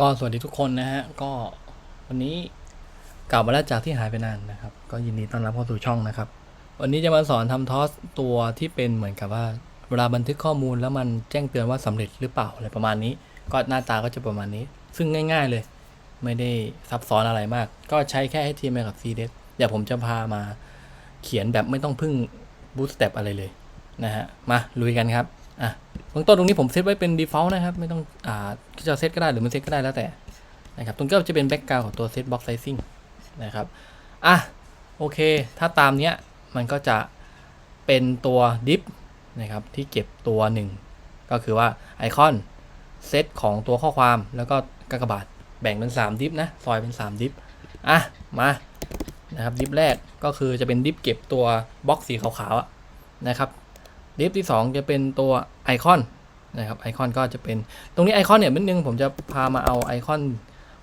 ก็สวัสดีทุกคนนะฮะ ก็วันนี้กลับมาแล้วจากที่หายไปนานนะครับ ก็ยินดีต้อนรับเข้าสู่ช่องนะครับ วันนี้จะมาสอนทำทอสตัวที่เป็นเหมือนกับว่า เวลาบันทึกข้อมูลแล้วมันแจ้งเตือนว่าสำเร็จหรือเปล่าอะไรประมาณนี้ ก็หน้าตาก็จะประมาณนี้ ซึ่งง่าย ๆเลย ไม่ได้ซับซ้อนอะไรมาก ก็ใช้แค่ HTML กับ CSS เดี๋ยวผมจะพามาเขียนแบบไม่ต้องพึ่ง Bootstrap อะไรเลยนะฮะ มาลุยกันครับ อะ เบื้องต้นตรงนี้ผมเซตไว้เป็น default นะครับ ไม่ต้องอ่าจะเซตก็ได้หรือไม่เซตก็ได้แล้วแต่นะครับตรงนี้ก็จะเป็น background ของตัว set box sizing นะครับอะโอเค ถ้าตามเนี้ยมันก็จะเป็นตัว div นะครับที่เก็บตัวหนึ่งก็คือว่าไอคอนเซตของตัวข้อความแล้วก็กากบาทแบ่งเป็น 3 ดิฟนะซอยเป็น 3 ดิฟอะมานะครับดิฟแรกก็คือจะเป็นดิฟเก็บตัวบล็อกสีขาวๆนะครับ ดิฟที่ 2 จะเป็นตัวไอคอนนะครับไอคอนก็จะเป็นตรงนี้ไอคอนเนี่ยนิดนึงผมจะพามาเอาไอคอน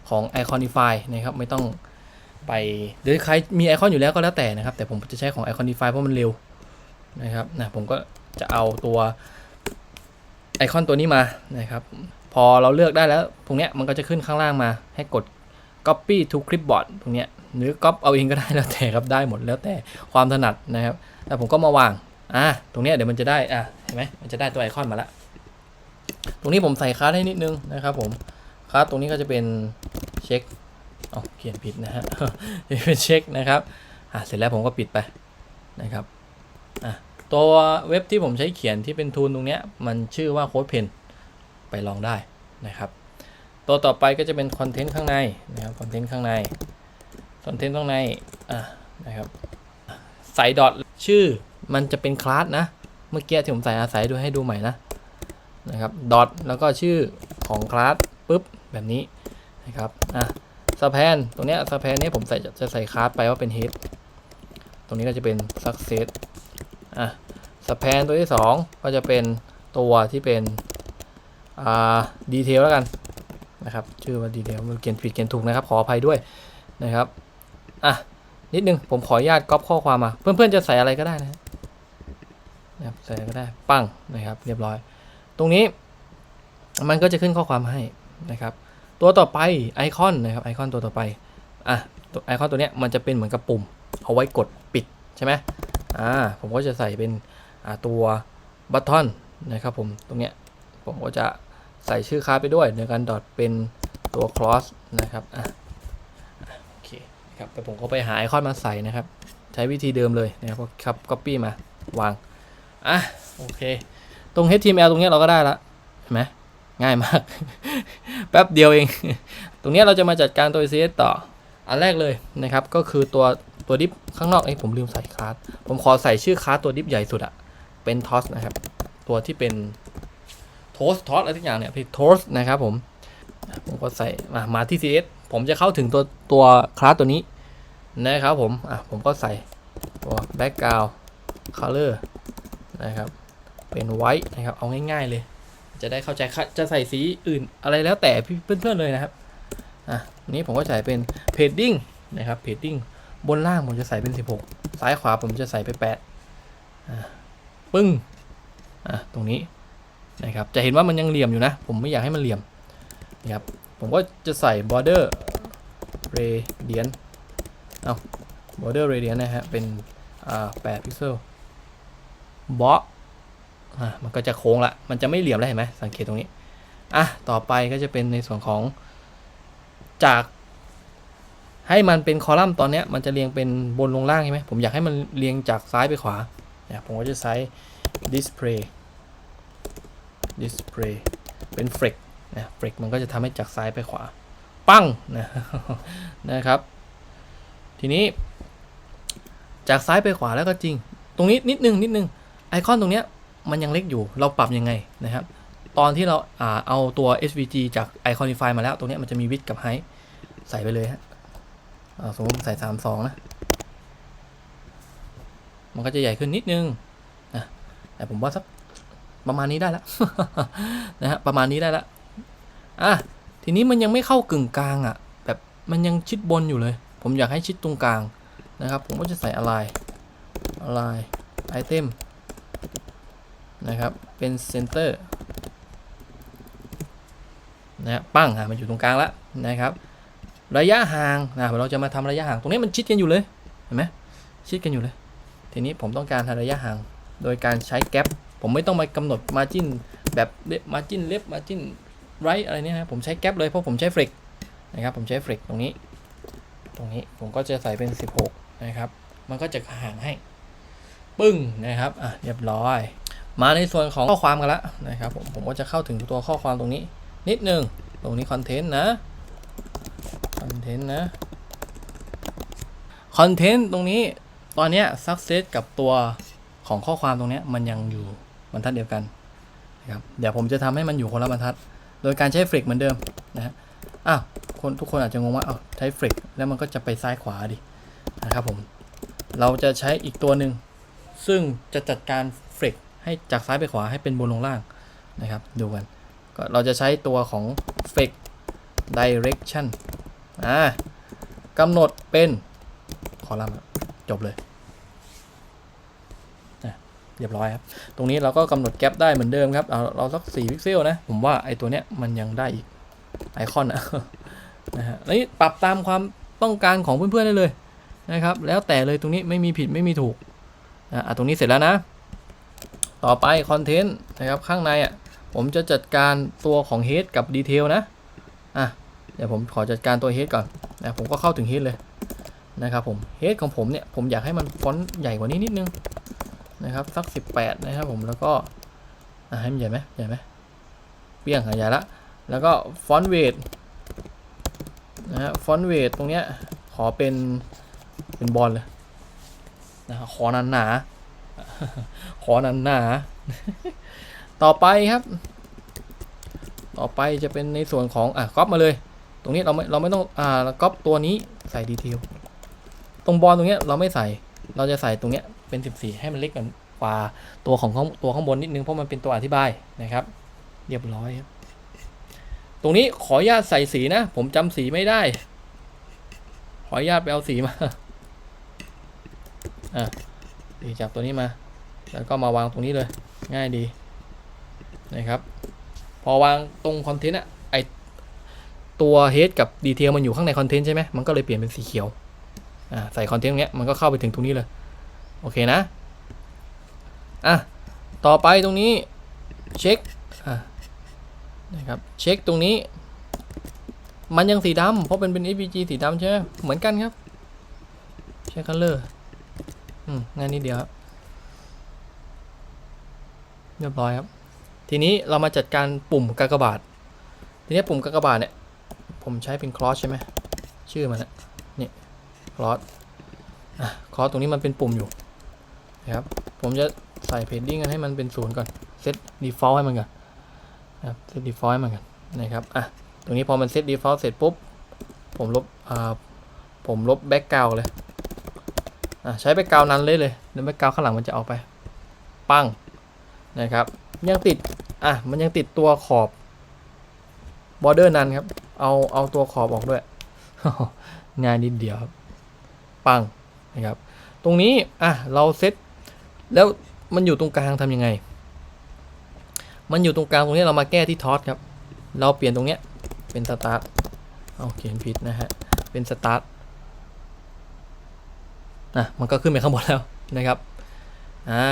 ของ Iconify นะครับไม่ต้องไปหรือใครมีไอคอนอยู่แล้วก็แล้วแต่นะครับ แต่ผมจะใช้ของ Iconify เพราะมันเร็วนะครับนะผมก็จะเอาตัวไอคอนตัวนี้มานะครับ พอเราเลือกได้แล้ว ตรงเนี้ยมันก็จะขึ้นข้างล่างมา ให้กด copy to clipboard ตรงเนี้ยหรือ copy เอาเองก็ได้แล้วแต่ครับได้หมดแล้วแต่ความถนัดนะครับแล้วผมก็มาวาง อะตรงเนี้ยเดี๋ยวมันจะได้อะเห็นไหมมันจะได้ตัวไอคอนมาล้วตรงนี้ผมใส่คาร์ดให้นิดนึงนะครับผมคาร์ดตรงนี้ก็จะเป็นเช็คอ๋อเขียนผิดนะฮะเป็นเช็คนะครับอะเสร็จแล้วผมก็ปิดไปนะครับอะตัวเว็บที่ผมใช้เขียนที่เป็นทูลตรงเนี้ยมันชื่อว่าโค้ดเพนไปลองได้นะครับ ตัวต่อไปก็จะเป็นคอนเทนต์ข้างในนะครับคอนเทนต์ข้างในคอนเทนต์ข้างในอะนะครับใส่ดอทชื่อ มันจะเป็นคลาสนะ เมื่อกี้ที่ผมใส่อาศัยดูให้ดูใหม่นะนะครับดอทแล้วก็ชื่อของคลาสปุ๊บแบบนี้นะครับอะสแพนตรงเนี้ยสแพนนี้ผมใส่จะใส่คลาสไปว่าเป็น head ตรงนี้ก็จะเป็น success อะสแพนตัวที่ 2 ก็จะเป็นตัวที่เป็นอ่าดีเทลแล้วกันนะครับชื่อว่าดีเทลมันเขียนผิดเขียนถูกนะครับ ขออภัยด้วยนะครับอะนิดนึงผมขออนุญาตก๊อปข้อความมา เพื่อนๆจะใส่อะไรก็ได้นะ นะครับใส่อก็ได้ปั้งนะครับเรียบร้อย ตรงนี้มันก็จะขึ้นข้อความให้นะครับ ตัวต่อไปไอคอนนะครับไอคอนตัวต่อไปอะไอคอนตัวเนี้ยมันจะเป็นเหมือนกับปุ่ม เอาไว้กดปิดใช่ไหมอ่าผมก็จะใส่เป็นตัวบัตทอนนะครับผมตรงเนี้ยผมก็จะใส่ชื่อค้าไปด้วยในการดอทเป็นตัว cross นะครับอะโอเคครับแต่ผมก็ไปหาไอคอนมาใส่นะครับ ใช้วิธีเดิมเลยนะครับก็ครับ copy มาวาง อะโอเค ตรง HTML ตรงนี้เราก็ได้ละเห็นไหมง่ายมาก แป๊บเดียวเอง ตรงนี้เราจะมาจัดการตัว CSS ต่อ อันแรกเลยนะครับ ก็คือตัวตัวดิฟข้างนอกเอ้ผมลืมใส่คลาส ผมขอใส่ชื่อคลาสตัวดิฟใหญ่สุดอะเป็นทอสนะครับ ตัวที่เป็นโทสทอสอะไรทุกอย่างเนี่ยเป็นโทสนะครับผม ผมก็ใส่มามาที่ CS ผมจะเข้าถึงตัวตัวคลาสตัวนี้นะครับผม อะผมก็ใส่ตัว background color นะครับ เป็น white นะครับ เอาง่าย ๆเลย จะได้เข้าใจค่ะจะใส่สีอื่นอะไรแล้วแต่เพื่อนๆเลยนะครับ อะ นี้ผมก็ใส่เป็น padding นะครับ padding บนล่างผมจะใส่เป็น 16 ซ้ายขวาผมจะใส่ไป8อะปึ้ง อะ ตรงนี้นะครับ จะเห็นว่ามันยังเหลี่ยมอยู่นะ ผมไม่อยากให้มันเหลี่ยมนะครับ ผมก็จะใส่ border radius เอา border radius นะฮะ เป็น อ่า8พิกเซล บล็อกอะมันก็จะโค้งละ มันจะไม่เหลี่ยมแล้วเห็นไหมสังเกตตรงนี้ อะ ต่อไปก็จะเป็นในส่วนของจาก ให้มันเป็นคอลัมน์ตอนเนี้ยมันจะเรียงเป็นบนลงล่างใช่ไหมผมอยากให้มันเรียงจากซ้ายไปขวาเนี่ยผมก็จะใช้ display display เป็น flex นะเฟรกมันก็จะทำให้จากซ้ายไปขวา ปั้งนะนะครับ ทีนี้ จากซ้ายไปขวาแล้วก็จริง ตรงนี้นิดนึงนิดนึง ไอคอนตรงเนี้ยมันยังเล็กอยู่เราปรับยังไงนะครับ ตอนที่เราอ่าเอาตัว SVG จาก Iconify มาแล้ว ตรงเนี้ยมันจะมี width กับ height ใส่ไปเลยฮะสมมติผมใส่ 32 นะ มันก็จะใหญ่ขึ้นนิดนึงนะแต่ผมว่าสักประมาณนี้ได้ละนะฮะประมาณนี้ได้ละอะทีนี้มันยังไม่เข้ากึ่งกลางอะ่ะ แบบมันยังชิดบนอยู่เลย ผมอยากให้ชิดตรงกลางนะครับ ผมก็จะใส่อะไรอะไรไอเทม นะครับ เป็นเซนเตอร์นะปั้งอะมันอยู่ตรงกลางแล้วนะครับ ระยะห่างนะเราจะมาทำระยะห่างตรงนี้มันชิดกันอยู่เลยเห็นไหมชิดกันอยู่เลย ทีนี้ผมต้องการทำระยะห่างโดยการใช้แกลบผมไม่ต้องมากำหนดมาจิ้นแบบมาจิ้นเล็บมาจิ้นไรอะไรเนี่ยนะผมใช้แกลบเลยเพราะผมใช้ฟลิกนะครับผมใช้ฟลิกตรงนี้ ตรงนี้ผมก็จะใส่เป็น 16 นะครับ มันก็จะห่างให้ ปึ้งนะครับอะเรียบร้อย มาในส่วนของข้อความกันละนะครับผมผมก็จะเข้าถึงตัวข้อความตรงนี้ นิดนึงตรงนี้คอนเทนต์นะคอนเทนต์นะคอนเทนต์ตรงนี้ตอนเนี้ย success กับตัวของข้อความตรงเนี้ยมันยังอยู่บรรทัดเดียวกันนะครับเดี๋ยวผมจะทำให้มันอยู่คนละบรรทัด โดยการใช้ฟลิกเหมือนเดิมนะฮะอ้าวคนทุกคนอาจจะงงว่าเอ้าใช้ฟลิกแล้วมันก็จะไปซ้ายขวาดินะครับผมเราจะใช้อีกตัวหนึ่งซึ่งจะจัดการฟลิก ให้จากซ้ายไปขวาให้เป็นบนลงล่างนะครับ ดูกัน ก็เราจะใช้ตัวของ fix direction อ่ากำหนดเป็นคอลัมน์จบเลยอะเรียบร้อยครับ ตรงนี้เราก็กำหนดแกลบได้เหมือนเดิมครับ เอาเราสัก4พิกเซลนะ ผมว่าไอตัวเนี้ยมันยังได้อีกไอคอนนะนะฮะนี่ปรับตามความต้องการของเพื่อนๆได้เลยนะครับ แล้วแต่เลยตรงนี้ไม่มีผิดไม่มีถูกนะอะตรงนี้เสร็จแล้วนะ ต่อไปคอนเทนต์นะครับข้างในอะผมจะจัดการตัวของ head กับ detail นะอะเดี๋ยวผมขอจัดการตัว head ก่อนนะผมก็เข้าถึง head เลยนะครับผม head ของผมเนี่ยผมอยากให้มันฟอนต์ใหญ่กว่านี้นิดนึงนะครับสัก 18 นะครับผมแล้วก็อะให้มันใหญ่ไหมใหญ่ไหมเปี้ยงใหญ่ละแล้วก็ฟอนต์เวทนะฮะฟอนต์เวทตรงเนี้ยขอเป็นเป็นบอลเลยนะครับขอหนาหนาๆ ขอหนาหนาๆต่อไปครับ ต่อไปจะเป็นในส่วนของอะก๊อปมาเลย ตรงนี้เราไม่เราไม่ต้องอ่าก๊อปตัวนี้ใส่ดีเทลตรงบอลตรงเนี้ยเราไม่ใส่เราจะใส่ตรงเนี้ยเป็น 14 ให้มันเล็กกว่าตัวของข้างตัวข้างบนนิดนึงเพราะมันเป็นตัวอธิบายนะครับ เรียบร้อยครับตรงนี้ขออนุญาตใส่สีนะ ผมจำสีไม่ได้ ขออนุญาตไปเอาสีมาอะีจับตัวนี้มา แล้วก็มาวางตรงนี้เลย ง่ายดีนะครับ พอวางตรงคอนเทนต์อะไอตัวเฮดกับดีเทลมันอยู่ข้างในคอนเทนต์ใช่ไหมมันก็เลยเปลี่ยนเป็นสีเขียวอ่าใส่คอนเทนต์เนี้ยมันก็เข้าไปถึงตรงนี้เลย โอเคนะอะต่อไปตรงนี้เช็คอะนะครับเช็คตรงนี้ มันยังสีดำเพราะเป็นเป็น SVG สีดำใช่ไหมเหมือนกันครับเช็คคัลเลอร์ อืมง่ายนิดเดียวครับเรียบร้อยครับ ทีนี้เรามาจัดการปุ่มกากบาท ทีนี้ปุ่มกากบาทเนี่ย ผมใช้เป็นคลอสใช่ไหมชื่อมันนะนี่คลอสอะคลอสตรงนี้มันเป็นปุ่มอยู่นะครับ ผมจะใส่เพดดิ้งกันให้มันเป็นศูนย์ก่อนเซต default ให้มันก่อนนะครับเซต default ให้มันก่อนนะครับอะตรงนี้พอมันเซต default เสร็จปุ๊บผมลบอ่าผมลบแบ็กกราวเลย อะใช้แบ็กาวนั้นเลยเลยแล้วแบ็กกาวข้างหลังมันจะเอาไป ปังนะครับยังติดอะมันยังติดตัวขอบบอร์เดอร์นั้นครับ เอาเอาตัวขอบออกด้วยง่ายนิดเดียวครับปังนะครับ ตรงนี้อะเราเซตแล้วมันอยู่ตรงกลางทำยังไง มันอยู่ตรงกลางตรงนี้เรามาแก้ที่ทอสครับ เราเปลี่ยนตรงเนี้ยเป็นสตาร์ทเอาเขียนผิดนะฮะ เป็นสตาร์ท อะมันก็ขึ้นไปข้างบนแล้วนะครับอ่า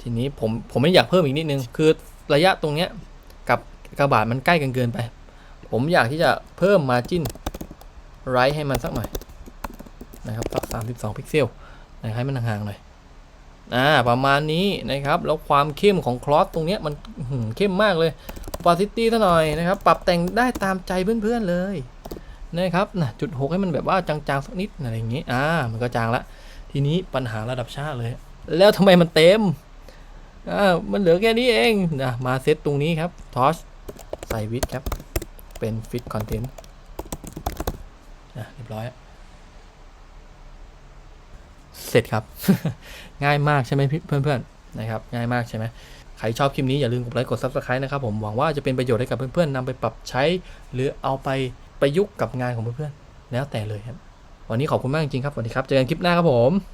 ทีนี้ผมผมไม่อยากเพิ่มอีกนิดนึง คือระยะตรงเนี้ยกับกระบาดมันใกล้กันเกินไป ผมอยากที่จะเพิ่มมาจิ้นไรให้มันสักหน่อยนะครับสัก32 พิกเซลนะให้มันห่างๆหน่อยอ่าประมาณนี้นะครับ แล้วความเข้มของคลอสตรงเนี้ยมันเข้มมากเลย p าซิตี้ซะหน่อยนะครับ ปรับแต่งได้ตามใจเพื่อนๆเลย นะครับนะจุดหกให้มันแบบว่าจางๆสักนิดอะไรอย่างงี้อ่ามันก็จางละทีนี้ปัญหาระดับชาติเลย แล้วทำไมมันเต็มอ่ามันเหลือแค่นี้เองนะมาเซตตรงนี้ครับทอสใส่วิดครับ เป็นฟิตคอนเทนต์นะเรียบร้อย เสร็จครับ ง่ายมากใช่ไหมพี่เพื่อนๆนะครับ ง่ายมากใช่ไหมใครชอบคลิปนี้อย่าลืมกดไลค์กด Subscribe นะครับผมหวังว่าจะเป็นประโยชน์ให้กับเพื่อนๆนำไปปรับใช้ หรือเอาไป ประยุกต์กับงานของเพื่อนๆแล้วแต่เลยครับ วันนี้ขอบคุณมากจริงๆครับสวัสดีครับ เจอกันคลิปหน้าครับผม